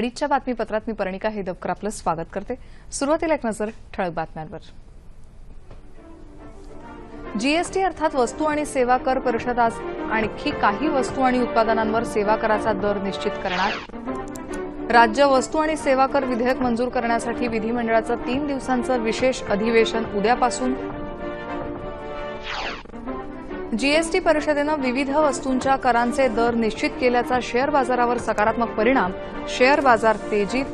अडीचच्या बातमीपत्रात मी पर्णिका हेदवकर आपलं स्वागत करते. सुरुवातीला एक नजर ठळक बातम्यांवर. जीएसटी अर्थात वस्तू आणि सेवा कर परिषद आज आणखी काही वस्तू आणि उत्पादनांवर सेवा कराचा दर निश्चित करणार. राज्य वस्तू आणि सेवा कर विधेयक मंजूर करण्यासाठी विधिमंडळाचं तीन दिवसांचं विशेष अधिवेशन उद्यापासून जीएसटी परिषदेनं विविध वस्तूंच्या करांचे दर निश्चित केल्याचा शेअर बाजारावर सकारात्मक परिणाम शेअर बाजार तेजीत.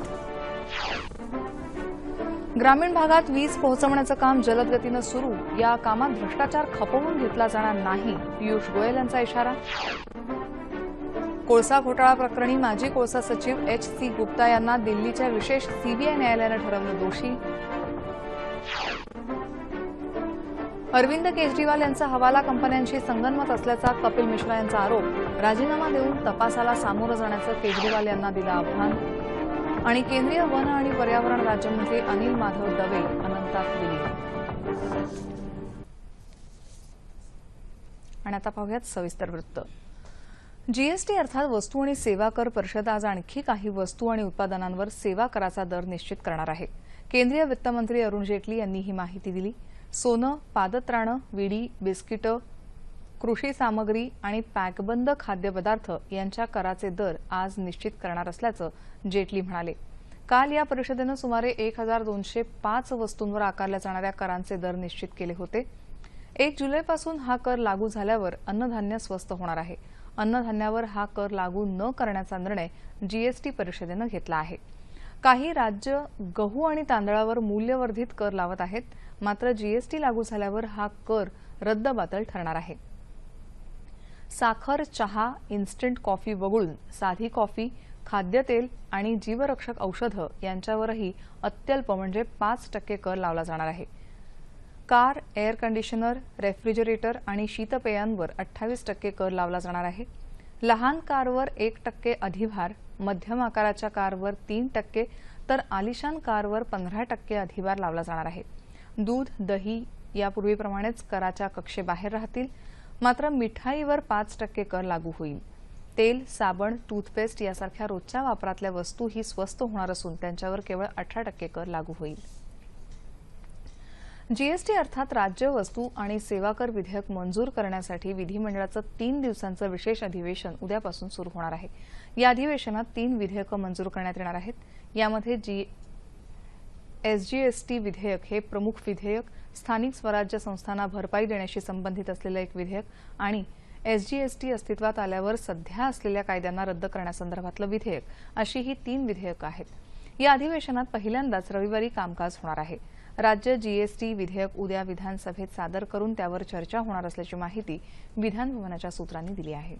ग्रामीण भागात वीज पोहोचवण्याचं काम जलद गतीनं सुरू. या कामात भ्रष्टाचार खपवून घेतला जाणार नाही पियुष गोयल यांचा इशारा. कोळसा घोटाळा प्रकरणी माजी कोळसा सचिव एच सी गुप्ता यांना दिल्लीच्या विशेष सीबीआय न्यायालयानं ठरवलं दोषी. अरविंद केजरीवाल यांचा हवाला कंपन्यांशी संगनमत असल्याचा कपिल मिश्रा यांचा आरोप राजीनामा देऊन तपासाला सामोरं जाण्याचं केजरीवाल यांना दिलं आव्हान. आणि केंद्रीय वन आणि पर्यावरण राज्यमंत्री अनिल माधव दवे अनंतात दिली आणि आता पाहूयात सविस्तर वृत्त. जीएसटी अर्थात वस्तू आणि सेवा कर परिषद आज आणखी काही वस्तू आणि उत्पादनांवर सेवा कराचा दर निश्चित करणार आहे. केंद्रीय वित्तमंत्री अरुण जेटली यांनी ही माहिती दिली. सोनं पादत्राणं विडी बिस्किटं कृषी सामग्री आणि पॅकबंद खाद्यपदार्थ यांच्या कराचे दर आज निश्चित करणार असल्याचं जेटली म्हणाले. काल या परिषदेनं सुमारे एक हजार दोनशे पाच वस्तूंवर आकारल्या जाणाऱ्या करांचे दर निश्चित केले होते. एक जुलैपासून हा कर लागू झाल्यावर अन्नधान्य स्वस्त होणार आहे. अन्नधान्यावर हा कर लागू न करण्याचा निर्णय जीएसटी परिषदेनं घेतला आहे. काही राज्य गहू आणि तांदळावर मूल्यवर्धित कर लावत आहेत. मात्र जीएसटी लागू झाल्यावर हा कर रद्दबातल ठरणार आहे. साखर चहा इन्स्टंट कॉफी वगळून साधी कॉफी खाद्यतेल आणि जीवरक्षक औषधं यांच्यावरही अत्यल्प म्हणजे पाच टक्के कर लावला जाणार आहे. कार एअर कंडिशनर रेफ्रिजरेटर आणि शीतपेयांवर अठ्ठावीस टक्के कर लावला जाणार आहे. लहान कारवर एक टक्के अधिभार मध्यम आकाराच्या कारवर तीन टक्के तर आलिशान कारवर पंधरा टक्के अधिभार लावला जाणार आहे. दूध दही यापूर्वीप्रमाणेच कराच्या कक्षेबाहेर राहतील. मात्र मिठाईवर पाच टक्के कर लागू होईल. तेल साबण टूथपेस्ट यासारख्या रोजच्या वापरातल्या वस्तू ही स्वस्त होणार असून त्यांच्यावर केवळ अठरा टक्के कर लागू होईल. जीएसटी अर्थात राज्य वस्तू आणि सेवा कर विधेयक मंजूर करण्यासाठी विधिमंडळाचं तीन दिवसांचं विशेष अधिवेशन उद्यापासून सुरू होणार आहे. या अधिवेशनात तीन विधेयकं मंजूर करण्यात येणार आहेत. यामध्ये जी एसजीएसटी विधेयक हे प्रमुख विधेयक स्थानिक स्वराज्य संस्थांना भरपाई देण्याशी संबंधित असलेलं एक विधेयक आणि एसजीएसटी अस्तित्वात आल्यावर सध्या असलेल्या कायद्यांना रद्द करण्यासंदर्भातलं विधेयक अशी ही तीन विधेयकं आहेत. या अधिवेशनात पहिल्यांदाच रविवारी कामकाज होणार आहे. राज्य जीएसटी विधेयक उद्या विधानसभेत सादर करून त्यावर चर्चा होणार असल्याची माहिती विधानभवनाच्या सूत्रांनी दिली आहे.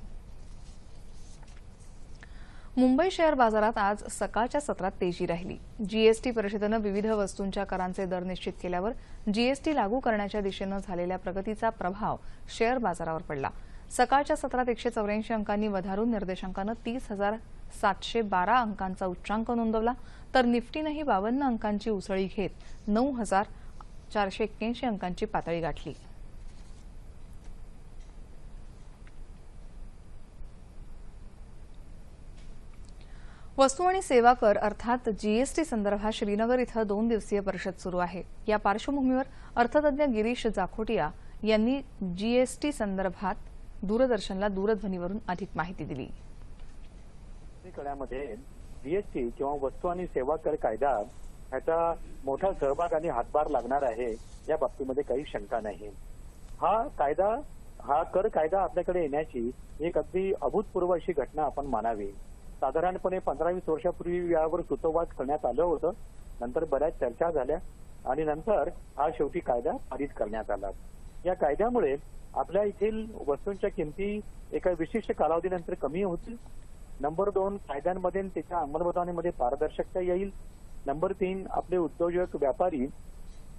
मुंबई शेअर बाजारात आज सकाळच्या सत्रात तेजी राहिली. जीएसटी परिषदेनं विविध वस्तूंच्या करांचे दर निश्चित केल्यावर जीएसटी लागू करण्याच्या दिशेनं झालेल्या प्रगतीचा प्रभाव शेअर बाजारावर पडला. सकाळच्या सत्रात एकशे चौऱ्याऐंशी अंकांनी वधारून निर्देशांकानं तीस हजार सातशे बारा अंकांचा उच्चांक नोंदवला तर निफ्टीनंही बावन्न अंकांची उसळी घेत नऊ हजार चारशे एक्क्याऐंशी अंकांची पातळी गाठली. वस्तू आणि सेवा कर अर्थात जीएसटी संदर्भात श्रीनगर इथं दोन दिवसीय परिषद सुरू आहे. या पार्श्वभूमीवर अर्थतज्ञ गिरीश जाखोटिया यांनी जीएसटी संदर्भात दूरदर्शनला दूरध्वनीवरून अधिक माहिती दिली. जीएसटी किंवा वस्तू आणि सेवा कर कायदा ह्याचा मोठा सहभाग आणि हातभार लागणार आहे या बाबतीमध्ये काही शंका नाही. हा कायदा हा कर कायदा आपल्याकडे येण्याची एक अगदी अभूतपूर्व अशी घटना आपण मानावी. साधारणपणे पंधरा वीस वर्षापूर्वी यावर सुतोवाच करण्यात आलं होतं. नंतर बऱ्याच चर्चा झाल्या आणि नंतर हा शेवटी कायदा पारित करण्यात आला. या कायद्यामुळे आपल्या येथील वस्तूंच्या किमती एका विशिष्ट कालावधीनंतर कमी होतील. नंबर दोन कायद्यांमध्ये त्याच्या अंमलबजावणीमध्ये पारदर्शकता येईल. नंबर तीन आपले उद्योजक व्यापारी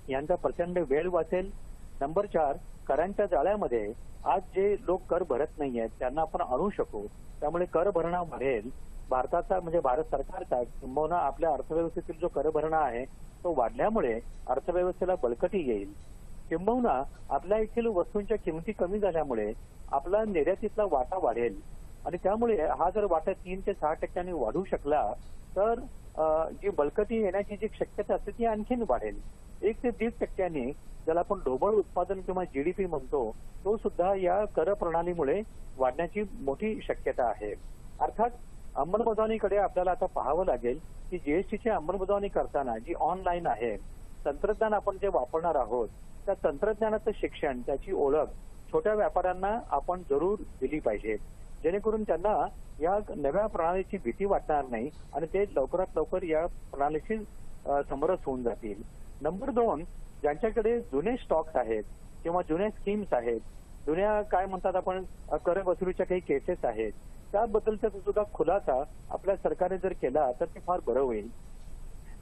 यांचा प्रचंड वेळ वाचेल. नंबर चार करांच्या जाळ्यामध्ये आज जे लोक कर भरत नाही आहेत त्यांना आपण आणू शकू. त्यामुळे कर भरणा वाढेल भारताचा म्हणजे भारत सरकारचा किंबहुना आपल्या अर्थव्यवस्थेतील जो कर भरणा आहे तो वाढल्यामुळे अर्थव्यवस्थेला बळकटी येईल. किंबहुना आपल्या येथील वस्तूंच्या किमती कमी झाल्यामुळे आपला निर्यातीतला वाटा वाढेल. आणि त्यामुळे हा जर वाटा तीन ते सहा टक्क्यांनी वाढू शकला तर जी बळकटी येण्याची जी शक्यता असते ती आणखीन वाढेल. एक ते दीड टक्क्यांनी ज्याला आपण ढोबळ उत्पादन किंवा जीडीपी म्हणतो तो सुद्धा या कर प्रणालीमुळे वाढण्याची मोठी शक्यता आहे. अर्थात अंमलबजावणीकडे आपल्याला आता पाहावं लागेल की जीएसटीची अंमलबजावणी करताना जी ऑनलाईन आहे तंत्रज्ञान आपण जे वापरणार आहोत त्या तंत्रज्ञानाचं शिक्षण त्याची ओळख छोट्या व्यापाऱ्यांना आपण जरूर दिली पाहिजे. जेणेकरून त्यांना या नव्या प्रणालीची भीती वाटणार नाही आणि ते लवकरात लवकर या प्रणालीशी समरस होऊन जातील. नंबर दोन ज्यांच्याकडे जुने स्टॉक्स आहेत किंवा जुन्या स्कीम्स आहेत जुन्या काय म्हणतात आपण कर वसुलीच्या काही केसेस आहेत त्याबद्दलचा सुद्धा खुलासा आपल्या सरकारने जर केला तर ते फार बरं होईल.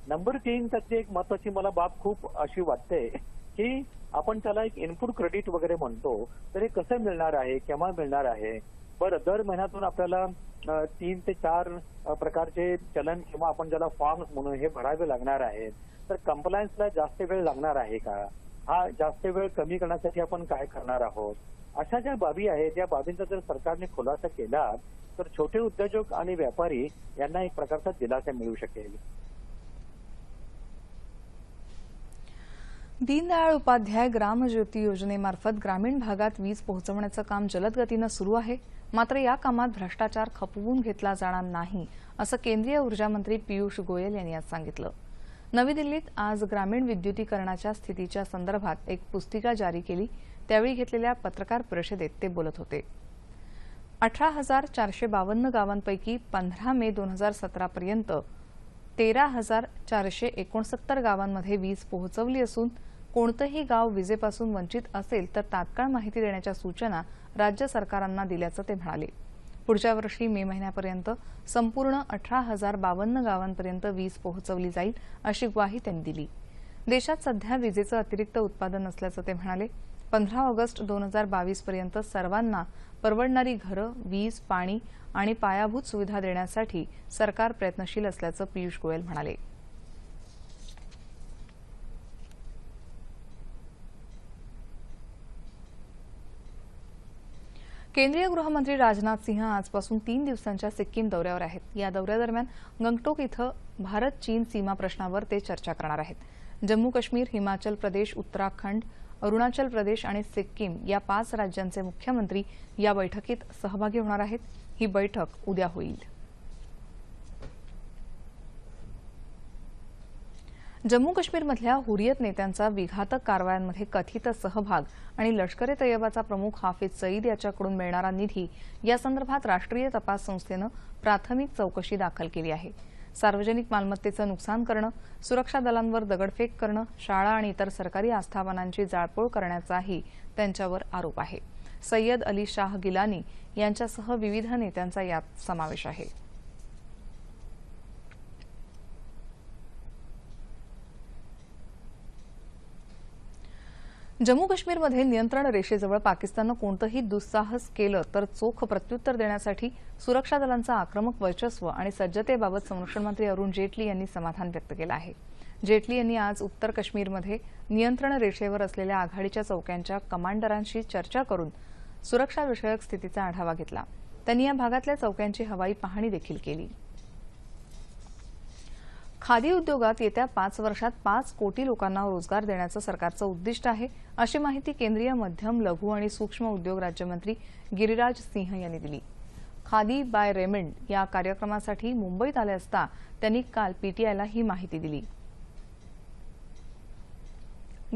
नंबर तीन त्यातली एक महत्वाची मला बाब खूप अशी वाटते की आपण त्याला एक इनपुट क्रेडिट वगैरे म्हणतो तर हे कसं मिळणार आहे केव्हा मिळणार आहे बरं दर महिन्यातून आपल्याला तीन ते चार प्रकारचे चलन किंवा आपण ज्याला फॉर्म्स म्हणून हे भरावे लागणार आहेत. तर कंप्लायन्सला जास्त वेळ लागणार आहे का? हा जास्त वेळ कमी करण्यासाठी आपण काय करणार आहोत? अशा ज्या बाबी आहेत या बाबींचा जर सरकारने खुलासा केला तर छोटे उद्योजक आणि व्यापारी यांना एक प्रकारचा दिलासा मिळू शकेल. दीनदयाळ उपाध्याय ग्रामज्योती योजनेमार्फत ग्रामीण भागात वीज पोहोचवण्याचं काम जलद गतीनं सुरू आहे. मात्र या कामात भ्रष्टाचार खपवून घेतला जाणार नाही असं केंद्रीय ऊर्जामंत्री पियुष गोयल यांनी आज सांगितलं. नवी दिल्लीत आज ग्रामीण विद्युतीकरणाच्या स्थितीच्या संदर्भात एक पुस्तिका जारी केली. त्यावेळी घेतलेल्या पत्रकार परिषदेत ते बोलत होते. अठरा हजार चारशे बावन्न गावांपैकी पंधरा मे दोन हजार सतरापर्यंत तेरा हजार चारशे एकोणसत्तर गावांमध्ये वीज पोहोचवली असून कोणतंही गाव विजेपासून वंचित असेल तर तात्काळ माहिती देण्याच्या सूचना राज्य सरकारांना दिल्याचं ते म्हणाले. पुढच्या वर्षी मे महिन्यापर्यंत संपूर्ण अठरा हजार बावन्न गावांपर्यंत वीज पोहोचवली जाईल अशी ग्वाही त्यांनी दिली. देशात सध्या विजेचं अतिरिक्त उत्पादन असल्याचं ते म्हणाले. पंधरा ऑगस्ट दोन हजार बावीस पर्यंत सर्वांना परवडणारी घरं वीज पाणी आणि पायाभूत सुविधा देण्यासाठी सरकार प्रयत्नशील असल्याचं पियुष गोयल म्हणाले. केंद्रीय गृहमंत्री राजनाथ सिंह आजपासून तीन दिवसांच्या सिक्कीम दौऱ्यावर आहेत. या दौऱ्यादरम्यान गंगटोक इथं भारत चीन सीमा प्रश्नावर ते चर्चा करणार आहेत. जम्मू काश्मीर हिमाचल प्रदेश उत्तराखंड अरुणाचल प्रदेश आणि सिक्कीम या पाच राज्यांचे मुख्यमंत्री या बैठकीत सहभागी होणार आहेत. ही बैठक उद्या होईल. जम्मू काश्मीरमधल्या हुरियत नेत्यांचा विघातक कारवायांमध्ये कथित सहभाग आणि लष्कर ए तय्यबाचा प्रमुख हाफिज सईद याच्याकडून मिळणारा निधी यासंदर्भात राष्ट्रीय तपास संस्थेनं प्राथमिक चौकशी दाखल केली आहे. सार्वजनिक मालमत्तेचं नुकसान करणं सुरक्षा दलांवर दगडफेक करणं शाळा आणि इतर सरकारी आस्थापनांची जाळपोळ करण्याचाही त्यांच्यावर आरोप आहे. सय्यद अली शाह गिलानी यांच्यासह विविध नेत्यांचा यात समावेश आहे. जम्मू काश्मीरमध्ये नियंत्रण रेषेजवळ पाकिस्ताननं कोणतंही दुस्साहस केलं तर चोख प्रत्युत्तर देण्यासाठी सुरक्षा दलांचं आक्रमक वर्चस्व आणि सज्जतेबाबत संरक्षण मंत्री अरुण जेटली यांनी समाधान व्यक्त केलं आहे. जेटली यांनी आज उत्तर काश्मीरमध्ये नियंत्रण रेषेवर असलेल्या आघाडीच्या चौक्यांच्या कमांडरांशी चर्चा करून सुरक्षाविषयक स्थितीचा आढावा घेतला. त्यांनी या भागातल्या चौक्यांची हवाई पाहणी देखील केली. खादी उद्योगात येत्या पाच वर्षात पाच कोटी लोकांना रोजगार देण्याचं सरकारचं उद्दिष्ट आहे अशी माहिती केंद्रीय मध्यम लघु आणि सूक्ष्म उद्योग राज्यमंत्री गिरिराज सिंह यांनी दिली. खादी बाय रेमेंड या कार्यक्रमासाठी मुंबईत आले असता त्यांनी काल पीटीआयला ही माहिती दिली.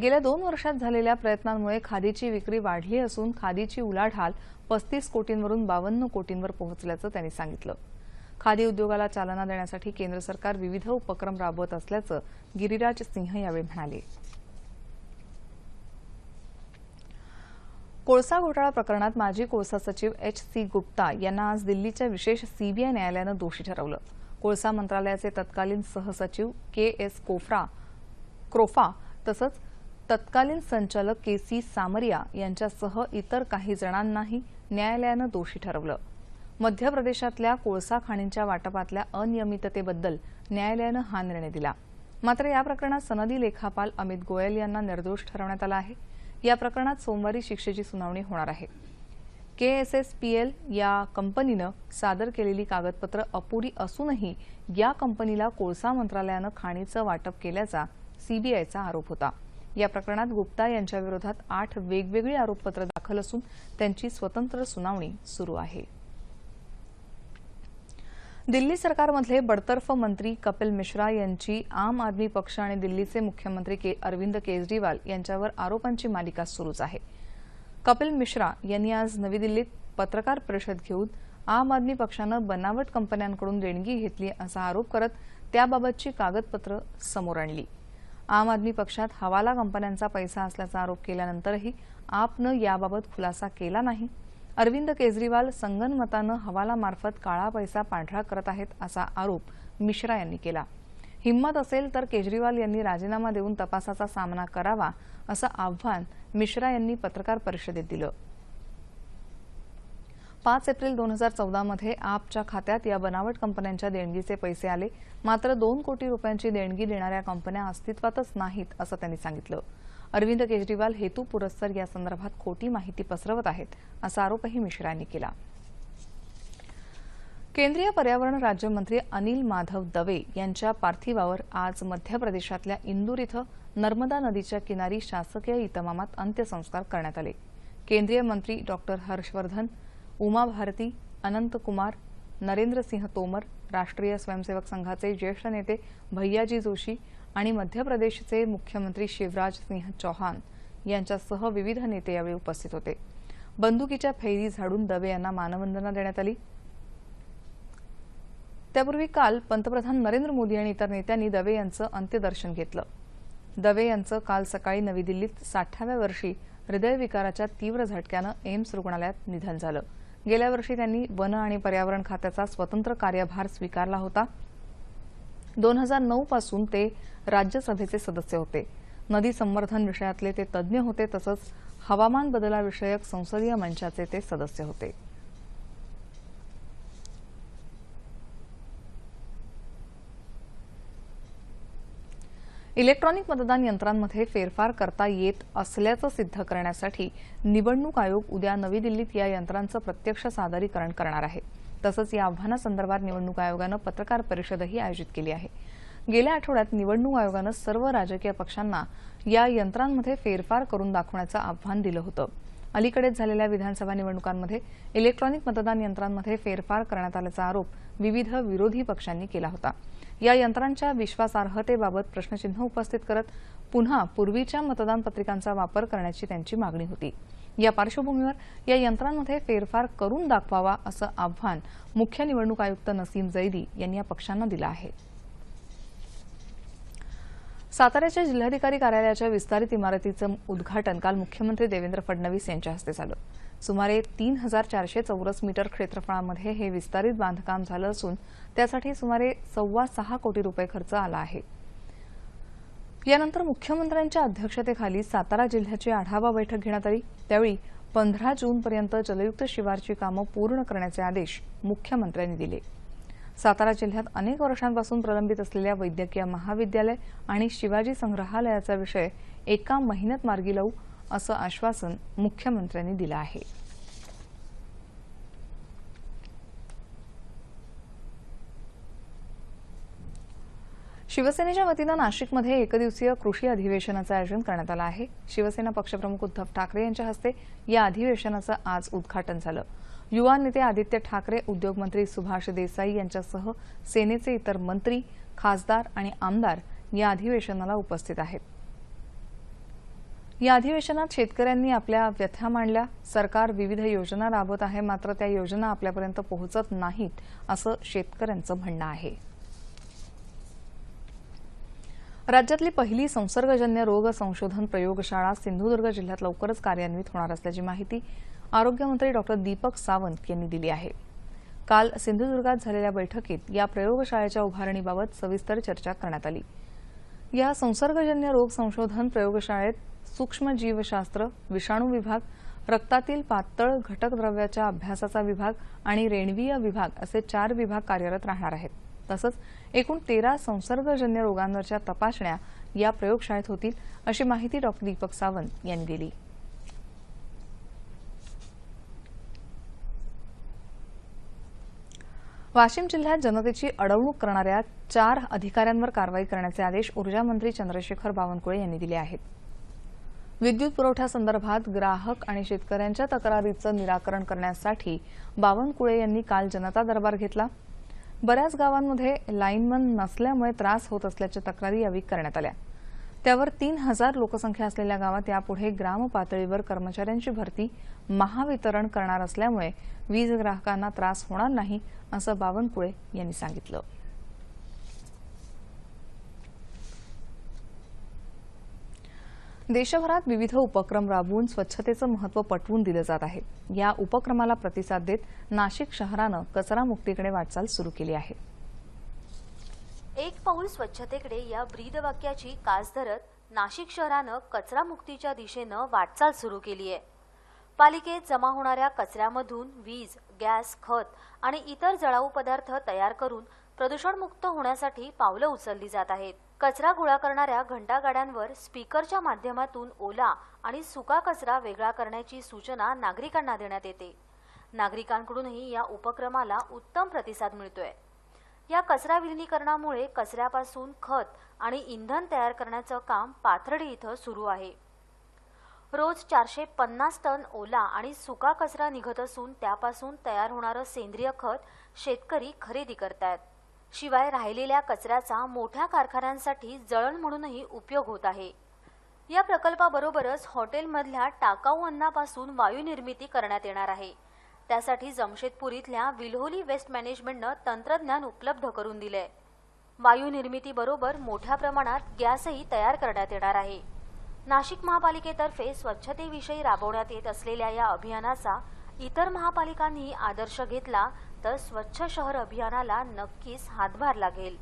गेल्या दोन वर्षात झालेल्या प्रयत्नांमुळे खादीची विक्री वाढली असून खादीची उलाढाल पस्तीस कोटींवरून बावन्न कोटींवर पोहोचल्याचं त्यांनी सांगितलं. खादी उद्योगाला चालना देण्यासाठी केंद्र सरकार विविध उपक्रम राबवत असल्याचं गिरिराज सिंह यावेळी म्हणाले. कोळसा घोटाळा प्रकरणात माजी कोळसा सचिव एच सी गुप्ता यांना आज दिल्लीच्या विशेष सीबीआय न्यायालयानं दोषी ठरवलं. कोळसा मंत्रालयाचे तत्कालीन सहसचिव के एस कोफ्रा क्रोफा तसंच तत्कालीन संचालक के सी सामरिया यांच्यासह इतर काही जणांनाही न्यायालयानं दोषी ठरवलं. मध्य प्रदेशातल्या कोळसा खाणींच्या वाटपातल्या अनियमिततेबद्दल न्यायालयानं हा निर्णय दिला. मात्र या प्रकरणात सनदी लेखापाल अमित गोयल यांना निर्दोष ठरवण्यात आला आहे. या प्रकरणात सोमवारी शिक्षेची सुनावणी होणार आहे. K S S P L या कंपनीनं सादर केलेली कागदपत्र अपुरी असूनही या कंपनीला कोळसा मंत्रालयानं खाणीचं वाटप केल्याचा सीबीआयचा आरोप होता. या प्रकरणात गुप्ता यांच्याविरोधात आठ वेगवेगळी आरोपपत्र दाखल असून त्यांची स्वतंत्र सुनावणी सुरू आहे. दिल्ली सरकारमधले बडतर्फ मंत्री कपिल मिश्रा यांची आम आदमी पक्ष आणि दिल्लीचे मुख्यमंत्री के अरविंद केजरीवाल यांच्यावर आरोपांची मालिका सुरूच आहे. कपिल मिश्रा यांनी आज नवी दिल्लीत पत्रकार परिषद घेऊन आम आदमी पक्षानं बनावट कंपन्यांकडून देणगी घेतली असा आरोप करत त्याबाबतची कागदपत्र समोर आणली. आम आदमी पक्षात हवाला कंपन्यांचा पैसा असल्याचा आरोप केल्यानंतरही आपनं याबाबत खुलासा केला नाही अरविंद केजरीवाल संगनमतानं हवालामार्फत काळा पैसा पांढरा करत आहेत असा आरोप मिश्रा यांनी केला. हिंमत असेल तर केजरीवाल यांनी राजीनामा देऊन तपासाचा सामना करावा असं आव्हान मिश्रा यांनी पत्रकार परिषदेत दिलं. पाच एप्रिल दोन हजार चौदामध्ये आपच्या खात्यात या बनावट कंपन्यांच्या देणगीचे पैसे आले. मात्र दोन कोटी रुपयांची देणगी देणाऱ्या कंपन्या अस्तित्वातच नाहीत असं त्यांनी सांगितलं. अरविंद केजरीवाल हेतू पुरस्सर या संदर्भात खोटी माहिती पसरवत आहेत असा आरोपही मिश्रा यांनी केला. केंद्रीय पर्यावरण राज्यमंत्री अनिल माधव दवे यांच्या पार्थिवावर आज मध्य प्रदेशातल्या इंदूर इथं नर्मदा नदीच्या किनारी शासकीय इतमामात अंत्यसंस्कार करण्यात आले. केंद्रीय मंत्री डॉक्टर हर्षवर्धन उमा भारती अनंत कुमार नरेंद्र सिंह तोमर राष्ट्रीय स्वयंसेवक संघाचे ज्येष्ठ नेते भैयाजी जोशी आणि मध्य प्रदेशचे मुख्यमंत्री शिवराज सिंह चौहान यांच्यासह विविध नेते यावेळी उपस्थित होते. बंदुकीच्या फैरी झाडून दवे यांना मानवंदना देण्यात आली. त्यापूर्वी काल पंतप्रधान नरेंद्र मोदी आणि इतर नेत्यांनी दवे यांचं अंत्यदर्शन घेतलं. दवे यांचं काल सकाळी नवी दिल्लीत साठाव्या वर्षी हृदयविकाराच्या तीव्र झटक्यानं एम्स रुग्णालयात निधन झालं. गेल्या वर्षी त्यांनी वन आणि पर्यावरण खात्याचा स्वतंत्र कार्यभार स्वीकारला होता. दोन हजार नऊ पासून ते राज्यसभेचे सदस्य होते. नदी संवर्धन विषयातले ते तज्ज्ञ होते तसंच हवामान बदलाविषयक संसदीय मंचाचे ते सदस्य होते. इलेक्ट्रॉनिक मतदान यंत्रांमध्ये फेरफार करता येत असल्याचं सिद्ध करण्यासाठी निवडणूक आयोग उद्या नवी दिल्लीत या यंत्रांचं प्रत्यक्ष सादरीकरण करणार आहे. तसंच या आव्हानासंदर्भात निवडणूक आयोगानं पत्रकार परिषदही आयोजित केली आहे. गेल्या आठवड्यात निवडणूक आयोगानं सर्व राजकीय पक्षांना या यंत्रांमध्ये फेरफार करून दाखवण्याचं आव्हान दिलं होतं. अलीकडेच झालेल्या विधानसभा निवडणुकांमध्ये इलेक्ट्रॉनिक मतदान यंत्रांमध्ये फेरफार करण्यात आल्याचा आरोप विविध विरोधी पक्षांनी केला होता. या यंत्रांच्या विश्वासार्हतेबाबत प्रश्नचिन्ह उपस्थित करत पुन्हा पूर्वीच्या मतदान पत्रिकांचा वापर करण्याची त्यांची मागणी होती. या पार्श्वभूमीवर या यंत्रांमध्ये फेरफार करून दाखवावा असं आव्हान मुख्य निवडणूक आयुक्त नसीम जैदी यांनी या पक्षांना दिलं आहे. साताऱ्याच्या जिल्हाधिकारी कार्यालयाच्या विस्तारित इमारतीचं उद्घाटन काल मुख्यमंत्री देवेंद्र फडणवीस यांच्या हस्ते झालं. सुमारे तीन हजार चारशे चौरस मीटर क्षेत्रफळामध्ये हे विस्तारित बांधकाम झालं असून त्यासाठी सुमारे सव्वा सहा कोटी रुपये खर्च आला आहे. यानंतर मुख्यमंत्र्यांच्या अध्यक्षतेखाली सातारा जिल्ह्याची आढावा बैठक घेण्यात आली. त्यावेळी पंधरा जूनपर्यंत जलयुक्त शिवारची कामं पूर्ण करण्याचे आदेश मुख्यमंत्र्यांनी दिले. सातारा जिल्ह्यात अनेक वर्षांपासून प्रलंबित असलेल्या वैद्यकीय महाविद्यालय आणि शिवाजी संग्रहालयाचा विषय एका महिन्यात मार्गी लावू असं आश्वासन मुख्यमंत्र्यांनी दिलं आहे. शिवसेनेच्या वतीनं नाशिकमध्ये एकदिवसीय कृषी अधिवेशनाचं आयोजन करण्यात आलं आहे. शिवसेना पक्षप्रमुख उद्धव ठाकरे यांच्या हस्ते या अधिवेशनाचं आज उद्घाटन झालं. युवा नेते आदित्य ठाकरे उद्योगमंत्री सुभाष देसाई यांच्यासह सेनेचे इतर मंत्री खासदार आणि आमदार या अधिवेशनाला उपस्थित आहेत. या अधिवेशनात शेतकऱ्यांनी आपल्या व्यथा मांडल्या. सरकार विविध योजना राबवत आहे मात्र त्या योजना आपल्यापर्यंत पोहोचत नाहीत असं शेतकऱ्यांचं म्हणणं आहे. राज्यातली पहिली संसर्गजन्य रोग संशोधन प्रयोगशाळा सिंधुदुर्ग जिल्ह्यात लवकरच कार्यान्वित होणार असल्याची माहिती आरोग्यमंत्री डॉक्टर दीपक सावंत यांनी दिली आहे. काल सिंधुदुर्गात झालेल्या बैठकीत या प्रयोगशाळेच्या उभारणीबाबत सविस्तर चर्चा करण्यात आली. या संसर्गजन्य रोग संशोधन प्रयोगशाळेत सूक्ष्मजीवशास्त्र विषाणू विभाग रक्तातील पातळ घटक द्रव्याच्या अभ्यासाचा विभाग आणि रेणवीय विभाग असे चार विभाग कार्यरत राहणार आहेत. तसंच एकूण तेरा संसर्गजन्य रोगांवरच्या तपासण्या या प्रयोगशाळेत होतील अशी माहिती डॉक्टर दीपक सावंत यांनी दिली. वाशिम जिल्ह्यात जनतेची अडवणूक करणाऱ्या चार अधिकाऱ्यांवर कारवाई करण्याचे आदेश ऊर्जा मंत्री चंद्रशेखर बावनकुळे यांनी दिले आहेत. विद्युत पुरवठ्यासंदर्भात ग्राहक आणि शेतकऱ्यांच्या तक्रारीचं निराकरण करण्यासाठी बावनकुळे यांनी काल जनता दरबार घेतला. बऱ्याच गावांमध्ये लाईनमन नसल्यामुळे त्रास होत असल्याच्या तक्रारी यावेळी करण्यात आल्या. त्यावर तीन हजार लोकसंख्या असलेल्या गावात यापुढे ग्राम पातळीवर कर्मचाऱ्यांची भरती महावितरण करणार असल्यामुळे वीज ग्राहकांना त्रास होणार नाही असं बावनकुळे यांनी सांगितलं. देशभरात विविध उपक्रम राबवून स्वच्छतेचं महत्त्व पटवून दिलं जात आहे. या उपक्रमाला प्रतिसाद देत नाशिक शहरानं कचरा मुक्तीकडे वाटचाल सुरू केली आहे. एक पाऊल स्वच्छतेकडे या ब्रीदवाक्याची कास धरत नाशिक शहरानं कचरा मुक्तीच्या दिशेनं वाटचाल सुरू केली आहे. पालिकेत जमा होणाऱ्या कचऱ्यामधून वीज गॅस खत आणि इतर जळाऊ पदार्थ तयार करून प्रदूषणमुक्त होण्यासाठी पावलं उचलली जात आहेत. कचरा गोळा करणाऱ्या घंटागाड्यांवर स्पीकरच्या माध्यमातून ओला आणि सुका कचरा वेगळा करण्याची सूचना नागरिकांना देण्यात येते. नागरिकांकडूनही या उपक्रमाला उत्तम प्रतिसाद मिळतोय. या कचरा विलिनीकरणामुळे कचऱ्यापासून खत आणि इंधन तयार करण्याचं काम पाथर्डी इथं सुरू आहे. रोज चारशे पन्नास टन ओला आणि सुका कचरा निघत असून त्यापासून तयार होणारं सेंद्रिय खत शेतकरी खरेदी करतायत. शिवाय राहिलेल्या कचऱ्याचा मोठ्या कारखान्यांसाठी जळण म्हणूनही उपयोग होत आहे. या प्रकल्पाबरोबरच हॉटेलमधल्या टाकाऊ अन्नापासून वायू निर्मिती करण्यात येणार आहे. त्यासाठी जमशेदपूर इथल्या विल्होली वेस्ट मॅनेजमेंटनं तंत्रज्ञान उपलब्ध करून दिलंय. वायू निर्मितीबरोबर मोठ्या प्रमाणात गॅसही तयार करण्यात येणार आहे. नाशिक महापालिकेतर्फे स्वच्छतेविषयी राबवण्यात येत असलेल्या या अभियानाचा इतर महापालिकांनी आदर्श घेतला तर स्वच्छ शहर अभियानाला नक्कीच हातभार लागेल.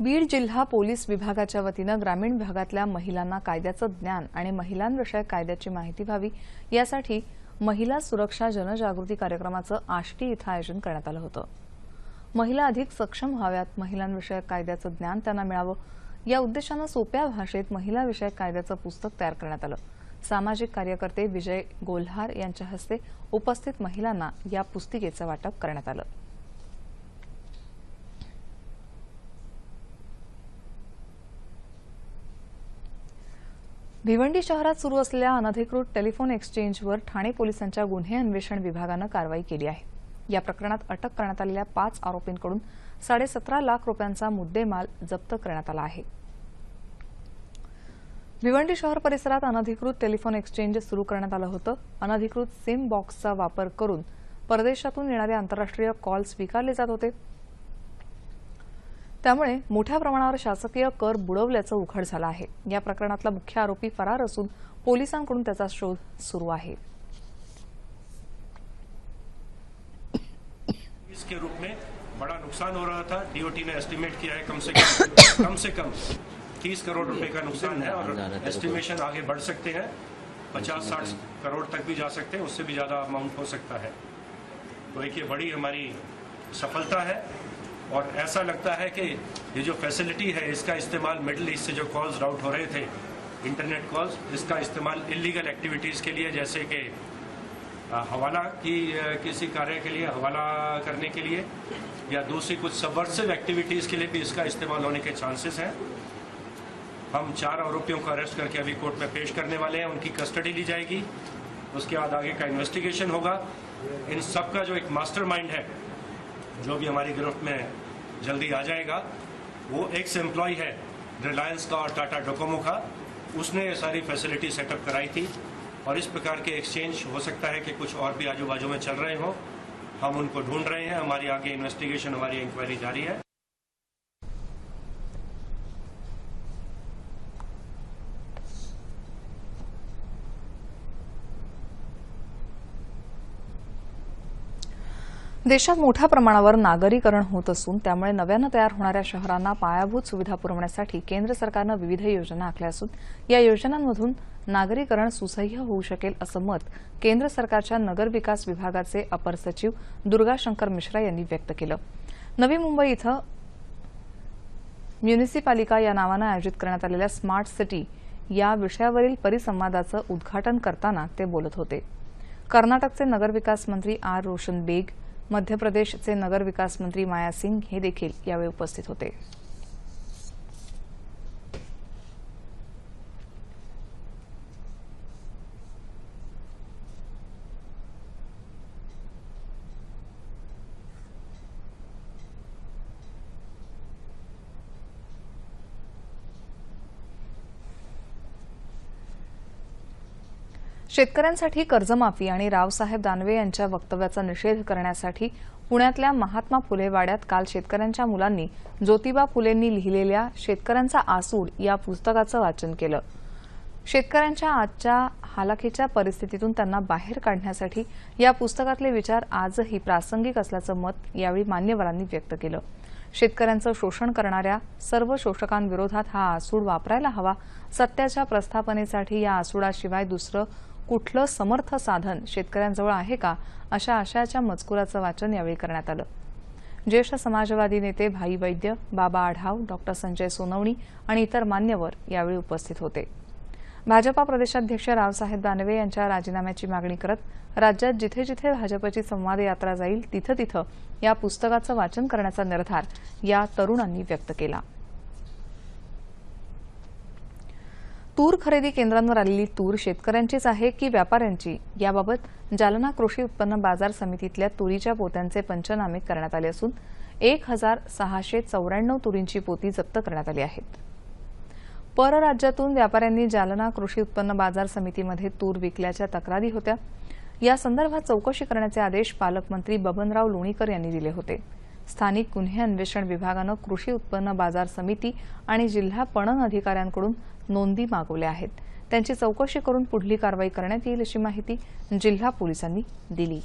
बीड जिल्हा पोलीस विभागाच्या वतीनं ग्रामीण भागातल्या महिलांना कायद्याचं ज्ञान आणि महिलांविषयक कायद्याची माहिती व्हावी यासाठी महिला सुरक्षा जनजागृती कार्यक्रमाचं आष्टी इथं आयोजन करण्यात आलं होतं. महिला अधिक सक्षम व्हाव्यात महिलांविषयक कायद्याचं ज्ञान त्यांना मिळावं या उद्देशानं सोप्या भाषेत महिलाविषयक कायद्याचं पुस्तक तयार करण्यात आलं. सामाजिक कार्यकर्ते विजय गोल्हार यांच्या हस्ते उपस्थित महिलांना या पुस्तिकेचं वाटप करण्यात आलं. भिवंडी शहरात सुरू असलेल्या अनधिकृत टेलिफोन एक्सचेंजवर ठाणे पोलिसांच्या गुन्हे अन्वेषण विभागानं कारवाई केली आहे. या प्रकरणात अटक करण्यात आलेल्या पाच आरोपींकडून साडेसतरा लाख रुपयांचा मुद्देमाल जप्त करण्यात आला आहे. भिवंडी शहर परिसरात अनधिकृत टेलिफोन एक्सचेंज सुरू करण्यात आलं होतं. अनधिकृत सिम बॉक्सचा वापर करून परदेशातून येणारे आंतरराष्ट्रीय कॉल स्वीकारले जात होते. त्यामुळे मोठ्या प्रमाणावर शासकीय कर बुडवल्याचं उघड झालं आहे. या प्रकरणातला मुख्य आरोपी फरार असून पोलिसांकडून त्याचा शोध सुरू आहे. रूप में बड़ा नुकसान हो रहा था. डीओटी ने एस्टिमेट किया है कम से कम कम से कम 30 करोड़ रुपए का नुकसान है और एस्टिमेशन आगे बढ़ सकते हैं। पचास साठ करोड़ तक भी जा सकते हैं उससे भी ज़्यादा अमाउंट हो सकता है। तो एक ये बड़ी हमारी सफलता है और ऐसा लगता है कि ये जो फैसिलिटी है इसका इस्तेमाल मिडिल ईस्ट से जो कॉल्स राउट हो रहे थे इंटरनेट कॉल्स इसका इस्तेमाल इलीगल एक्टिविटीज़ के लिए जैसे कि हवाला की किसी कार्य के लिए हवाला करने के लिए या दूसरी कुछ सबवर्सिव एक्टिविटीज़ के लिए भी इसका इस्तेमाल होने के चांसेस हैं। हम चार आरोपियों को अरेस्ट करके अभी कोर्ट में पेश करने वाले हैं। उनकी कस्टडी ली जाएगी। उसके बाद आगे का इन्वेस्टिगेशन होगा। इन सब का जो एक मास्टरमाइंड है, जो भी हमारी गिरफ्त में जल्दी आ जाएगा, वो एक्स एम्प्लॉय है रिलायंस का और टाटा डोकोमो का। उसने सारी फैसिलिटी सेटअप कराई थी और इस प्रकार के एक्सचेंज हो सकता है कि कुछ और भी आजू बाजू में चल रहे हों। हम उनको ढूंढ रहे हैं। हमारी आगे इन्वेस्टिगेशन हमारी इंक्वायरी जारी है। देशात मोठ्या प्रमाणावर नागरीकरण होत असून त्यामुळे नव्यानं तयार होणाऱ्या शहरांना पायाभूत सुविधा पुरवण्यासाठी केंद्र सरकारनं विविध योजना आखल्या असून या योजनांमधून नागरीकरण सुसह्य होऊ शकेल असं मत केंद्र सरकारच्या नगर विकास विभागाचे अपर सचिव दुर्गाशंकर मिश्रा यांनी व्यक्त केलं. नवी मुंबई इथं म्युनिसिपालिका या नावानं आयोजित करण्यात आलेल्या स्मार्ट सिटी या विषयावरील परिसंवादाचं उद्घाटन करताना ते बोलत होते. कर्नाटकचे नगरविकास मंत्री आर रोशन बेग मध्य प्रदेशचे नगरविकास मंत्री माया सिंग हे देखील यावेळी उपस्थित होते. शेतकऱ्यांसाठी कर्जमाफी आणि रावसाहेब दानवे यांच्या वक्तव्याचा निषेध करण्यासाठी पुण्यातल्या महात्मा फुले वाड्यात काल शेतकऱ्यांच्या मुलांनी ज्योतिबा फुलेंनी लिहिलेल्या शेतकऱ्यांचा आसूड या पुस्तकाचं वाचन केलं. शेतकऱ्यांच्या आजच्या हालाखीच्या परिस्थितीतून त्यांना बाहेर काढण्यासाठी या पुस्तकातले विचार आजही प्रासंगिक असल्याचं मत यावेळी मान्यवरांनी व्यक्त केलं. शेतकऱ्यांचं शोषण करणाऱ्या सर्व शोषकांविरोधात हा आसूड वापरायला हवा सत्याच्या प्रस्थापनेसाठी या आसूडाशिवाय दुसरं कुठलं समर्थ साधन शेतकऱ्यांजवळ आहे का अशा आशयाच्या मजकुराचं वाचन यावेळी करण्यात आलं. ज्येष्ठ समाजवादी नेते भाई वैद्य बाबा आढाव डॉक्टर संजय सोनवणी आणि इतर मान्यवर यावेळी उपस्थित होते. भाजपा प्रदेशाध्यक्ष रावसाहेब दानवे यांच्या राजीनाम्याची मागणी करत राज्यात जिथे जिथे भाजपची संवाद यात्रा जाईल तिथं तिथं या पुस्तकाचं वाचन करण्याचा निर्धार या तरुणांनी व्यक्त केला. तूर खरेदी केंद्रांवर आलेली तूर शेतकऱ्यांचीच आहे की व्यापाऱ्यांची? याबाबत जालना कृषी उत्पन्न बाजार समितीतल्या तुरीच्या पोत्यांचे पंचनामे करण्यात आले असून एक हजार सहाशे चौऱ्याण्णव तुरींची पोती जप्त करण्यात आली आहेत. परराज्यातून व्यापाऱ्यांनी जालना कृषी उत्पन्न बाजार समितीमध्ये तूर विकल्याच्या तक्रारी होत्या. या संदर्भात चौकशी करण्याचे आदेश पालकमंत्री बबनराव लोणीकर यांनी दिले होते. स्थानिक गुन्हे अन्वेषण विभागानं कृषी उत्पन्न बाजार समिती आणि जिल्हा पणन अधिकाऱ्यांकडून नोंदी मागवल्या आहेत. त्यांची चौकशी करून पुढली कारवाई करण्यात येईल अशी माहिती जिल्हा पोलिसांनी दिली.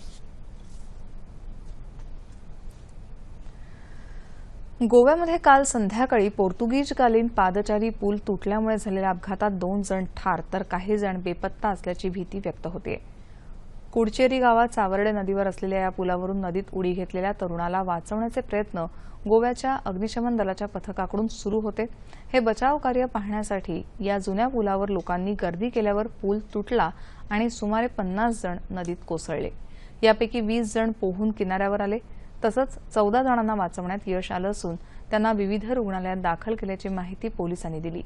गोव्यामध्ये काल संध्याकाळी पोर्तुगीजकालीन पादचारी पूल तुटल्यामुळे झालेल्या अपघातात दोन जण ठार तर काही जण बेपत्ता असल्याची भीती व्यक्त होते कुडचेरी गावात सावर्डे नदीवर असलेल्या या पुलावरून नदीत उडी घेतलेल्या तरुणाला वाचवण्याचे प्रयत्न गोव्याच्या अग्निशमन दलाच्या पथकाकडून सुरू होते. हे बचाव कार्य पाहण्यासाठी या जुन्या पुलावर लोकांनी गर्दी केल्यावर पूल तुटला आणि सुमारे पन्नास जण नदीत कोसळले. यापैकी वीस जण पोहून किनाऱ्यावर आले. तसंच चौदा जणांना वाचवण्यात यश आलं असून त्यांना विविध रुग्णालयात दाखल केल्याची माहिती पोलिसांनी दिली.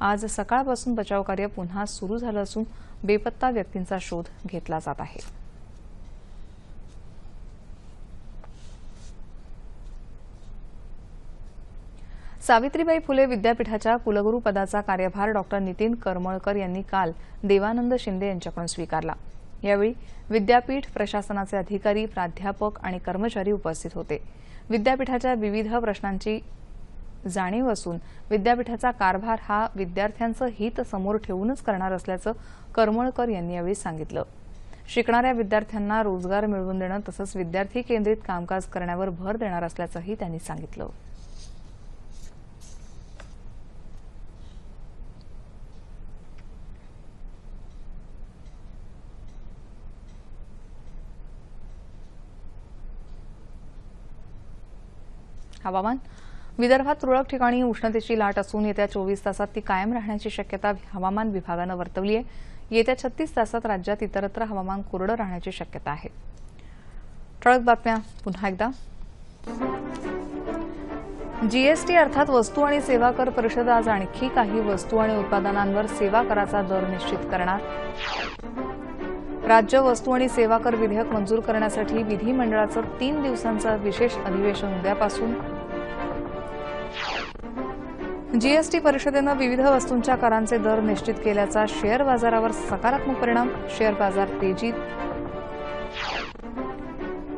आज सकाळपासून बचाव कार्य पुन्हा सुरू झालं असून बेपत्ता व्यक्तींचा शोध घेतला जात आहे. सावित्रीबाई फुले विद्यापीठाच्या कुलगुरू पदाचा कार्यभार डॉक्टर नितीन करमळकर यांनी काल देवानंद शिंदे यांच्याकडून स्वीकारला. यावेळी विद्यापीठ प्रशासनाचे अधिकारी प्राध्यापक आणि कर्मचारी उपस्थित होते. विद्यापीठाच्या विविध प्रश्नांची जाणीव असून विद्यापीठाचा कारभार हा विद्यार्थ्यांचं हित समोर ठेवूनच करणार असल्याचं करमळकर यांनी यावेळी सांगितलं. शिकणाऱ्या विद्यार्थ्यांना रोजगार मिळवून देणं तसंच विद्यार्थी केंद्रित कामकाज करण्यावर भर देणार असल्याचंही त्यांनी सांगितलं. हवामान विदर्भात तुरळक ठिकाणी उष्णतेची लाट असून येत्या चोवीस तासात ती कायम राहण्याची शक्यता हवामान विभागानं वर्तवली आहे. येत्या छत्तीस तासात राज्यात इतरत्र हवामान कोरडं राहण्याची शक्यता आहे. ठळक बातम्या. पुन्हा एकदा. जीएसटी अर्थात वस्तू आणि सेवा कर परिषद आज आणखी काही वस्तू आणि उत्पादनांवर सेवा कराचा दर निश्चित करणार. राज्य वस्तू आणि सेवा कर विधेयक मंजूर करण्यासाठी विधिमंडळाचं तीन दिवसांचं विशेष अधिवेशन उद्यापासून. जीएसटी परिषदेनं विविध वस्तूंच्या करांचे दर निश्चित केल्याचा शेअर बाजारावर सकारात्मक परिणाम शेअर बाजार तेजीत.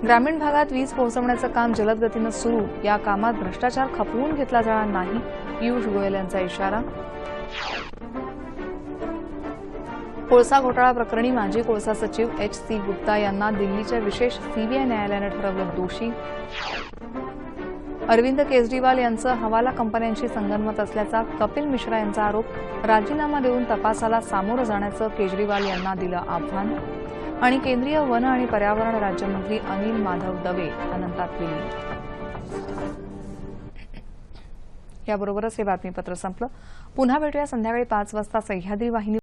ग्रामीण भागात वीज पोहोचवण्याचं काम जलद गतीनं सुरू. या कामात भ्रष्टाचार खपवून घेतला जाणार नाही पियुष गोयल यांचा इशारा. कोळसा घोटाळा प्रकरणी माजी कोळसा सचिव एच सी गुप्ता यांना दिल्लीच्या विशेष सीबीआय न्यायालयानं ठरवलं दोषी. अरविंद केजरीवाल यांचं हवाला कंपन्यांशी संगनमत असल्याचा कपिल मिश्रा यांचा आरोप राजीनामा देऊन तपासाला सामोरं जाण्याचं केजरीवाल यांना दिलं आव्हान. आणि केंद्रीय वन आणि पर्यावरण राज्यमंत्री अनिल माधव दवे अनंतात विलीन याबरोबरच हे बातमीपत्र संपलं. पुन्हा भेटूया संध्याकाळी पाच वाजता सह्याद्री वाहिनी